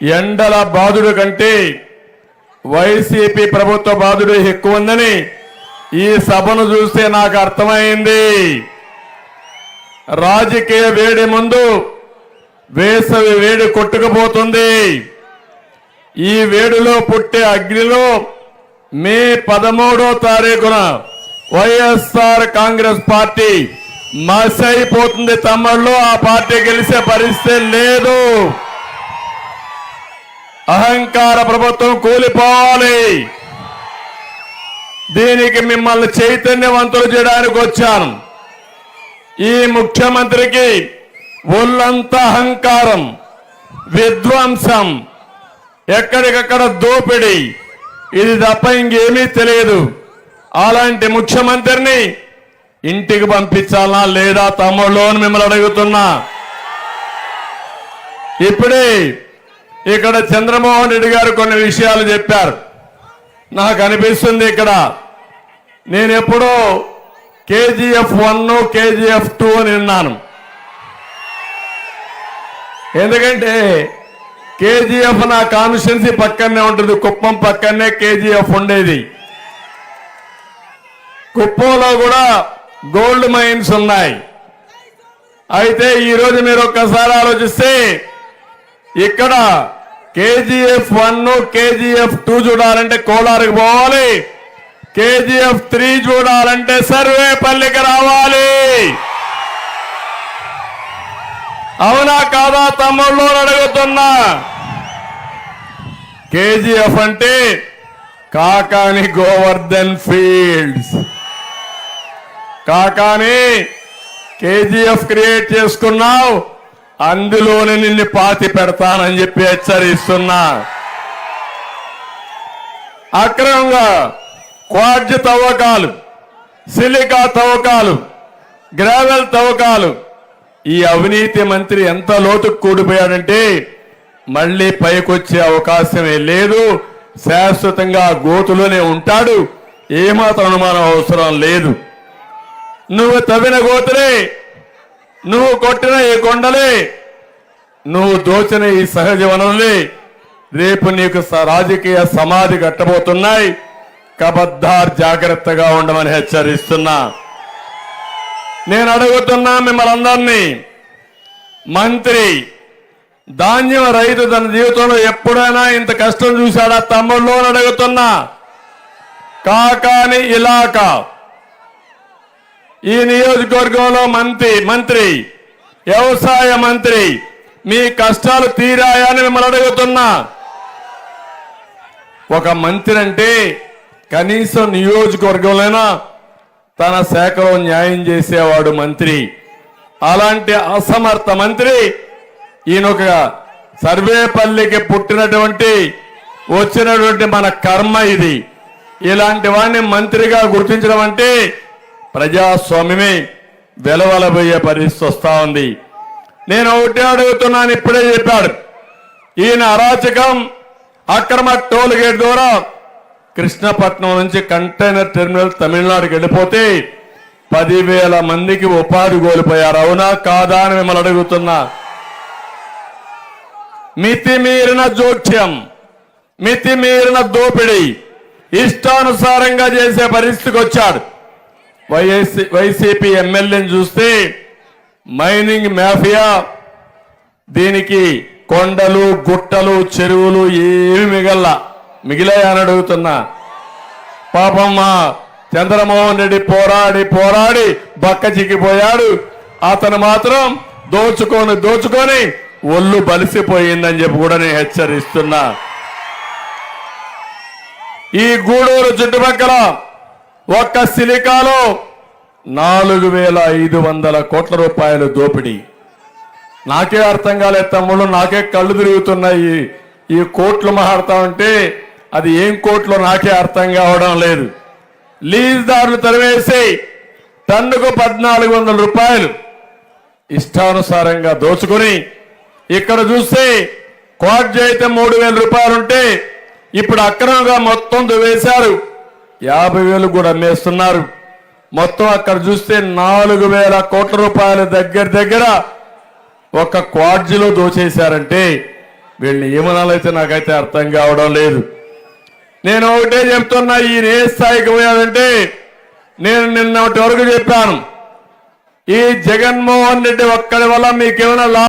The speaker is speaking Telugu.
ఎండల బాధుడు కంటే వైసీపీ ప్రభుత్వ బాధుడు ఎక్కువ ఉందని ఈ సభను చూస్తే నాకు అర్థమైంది. రాజకీయ వేడి ముందు వేసవి వేడి కొట్టుకుపోతుంది. ఈ వేడిలో పుట్టే అగ్నిలో మే పదమూడో తారీఖున వైఎస్ఆర్ కాంగ్రెస్ పార్టీ మసైపోతుంది తమ్ముళ్ళు ఆ పార్టీ గెలిచే పరిస్థితి లేదు. అహంకార ప్రభుత్వం కూలిపోవాలి. దీనికి మిమ్మల్ని చైతన్యవంతులు చేయడానికి వచ్చాను. ఈ ముఖ్యమంత్రికి ఒళ్ళంత అహంకారం విధ్వంసం ఎక్కడికక్కడ దోపిడి ఇది తప్ప ఇంకేమీ తెలియదు. అలాంటి ముఖ్యమంత్రిని ఇంటికి పంపించాలా లేదా తమ్ముళ్ళు మిమ్మల్ని అడుగుతున్నా. ఇప్పుడే ఇక్కడ చంద్రమోహన్ రెడ్డి గారు కొన్ని విషయాలు చెప్పారు. నాకు అనిపిస్తుంది ఇక్కడ. నేను ఎప్పుడో కేజీఎఫ్ వన్ కేజీఎఫ్ టూ అని విన్నాను. ఎందుకంటే కేజీఎఫ్ నా కాన్స్టిట్యున్సీ పక్కనే ఉంటుంది. కుప్పం పక్కనే కేజీఎఫ్ ఉండేది. కుప్పంలో కూడా గోల్డ్ మైన్స్ ఉన్నాయి. అయితే ఈరోజు మీరు ఒక్కసారి ఆలోచిస్తే ఇక్కడ కేజీఎఫ్ వన్ కేజీఎఫ్ టూ చూడాలంటే కోలారుకు పోవాలి. కేజీఎఫ్ త్రీ చూడాలంటే సర్వేపల్లికి రావాలి. అవునా కాదా తమ్ముళ్ళు అడుగుతున్నా. కేజీఎఫ్ అంటే Kakani Govardhan fields. Kakani KGF create చేసుకున్నావు. అందులోనే నిన్ను పాతి పెడతానని చెప్పి హెచ్చరిస్తున్నా. అక్రమంగా క్వాడ్జ్ తవ్వకాలు సిలికా తవ్వకాలు గ్రావెల్ తవ్వకాలు ఈ అవినీతి మంత్రి ఎంత లోతుకు కూడిపోయాడంటే మళ్ళీ పైకొచ్చే అవకాశమే లేదు. శాశ్వతంగా గోతులోనే ఉంటాడు. ఏమాత్రం అనుమానం అవసరం లేదు. నువ్వు తవ్విన గోతులే నువ్వు కొట్టిన ఈ కొండలే నువ్వు దోచిన ఈ సహజ వనరులే రేపు నీకు స- రాజకీయ సమాధి కట్టబోతున్నాయి. కబద్దార్ జాగ్రత్తగా ఉండమని హెచ్చరిస్తున్నా. నేను అడుగుతున్నా మిమ్మల్ని అందరినీ మంత్రి ధాన్యం రైతు తన జీవితంలో ఎప్పుడైనా ఇంత కష్టం చూశాడా తమ్ముళ్ళు అడుగుతున్నా. కాకాని ఇలాకా. ఈ నియోజకవర్గంలో మంత్రి మంత్రి వ్యవసాయ మంత్రి మీ కష్టాలు తీరాయని మిమ్మల్ని అడుగుతున్నా. ఒక మంత్రి అంటే కనీసం నియోజకవర్గంలోనా తన శాఖలో న్యాయం చేసేవాడు మంత్రి. అలాంటి అసమర్థ మంత్రి ఈయన ఒక సర్వేపల్లికి పుట్టినటువంటి వచ్చినటువంటి మన కర్మ ఇది. ఇలాంటి వాడిని మంత్రిగా గుర్తించడం అంటే ప్రజాస్వామ్యమే వెలవలబోయే పరిస్థితి వస్తూ ఉంది. నేను ఒకటే అడుగుతున్నాను ఇప్పుడే చెప్పాడు. ఈయన అరాచకం అక్రమ టోల్ గేట్ ద్వారా కృష్ణపట్నం నుంచి కంటైనర్ టెర్మినల్ తమిళనాడుకి వెళ్ళిపోతే పదివేల మందికి ఉపాధి కోల్పోయారు. అవునా కాదా అని మిమ్మల్ని అడుగుతున్నా. మితిమీరిన జోక్యం మితిమీరిన దోపిడీ ఇష్టానుసారంగా చేసే పరిస్థితికి వచ్చాడు. వైఎస్సీ వైసీపీ ఎమ్మెల్యేని చూస్తే మైనింగ్ మాఫియా. దీనికి కొండలు గుట్టలు చెరువులు ఏమి మిగల్ల. మిగిలాయని అడుగుతున్నా. పాపం మా చంద్రమోహన్ రెడ్డి పోరాడి పోరాడి బక్క చిక్కిపోయాడు. అతను మాత్రం దోచుకొని దోచుకొని ఒళ్ళు బలిసిపోయిందని చెప్పి కూడా నేను హెచ్చరిస్తున్నా. ఈ గూడూరు చుట్టుపక్కల ఒక్క సిలికాలో నాలుగు వేల ఐదు వందల కోట్ల రూపాయలు దోపిడీ. నాకే అర్థం కాలేదు తమ్ముళ్ళు నాకే కళ్ళు తిరుగుతున్నాయి. ఈ కోట్లు మాట్లాడతా ఉంటే అది ఏం కోట్లు నాకే అర్థం కావడం లేదు. లీజ్దారులు తరివేసి టన్నుకు పద్నాలుగు వందల రూపాయలు ఇష్టానుసారంగా దోచుకొని ఇక్కడ చూస్తే క్వాడ్జీ అయితే మూడు వేల రూపాయలు ఉంటే ఇప్పుడు అక్రమంగా మొత్తం దువేశారు యాభై వేలు కూడా అమ్మేస్తున్నారు మొత్తం అక్కడ చూస్తే నాలుగు వేల కోట్ల రూపాయల దగ్గర దగ్గర ఒక క్వాడ్జీలో దోచేశారంటే వీళ్ళని ఏమనాలైతే నాకైతే అర్థం కావడం లేదు. నేను ఒకటే చెప్తున్నా ఈయన ఏ స్థాయికి పోయాడంటే నేను నిన్నటి వరకు చెప్పాను. ఈ జగన్మోహన్ రెడ్డి ఒక్కడి వల్ల మీకేమైనా లాభం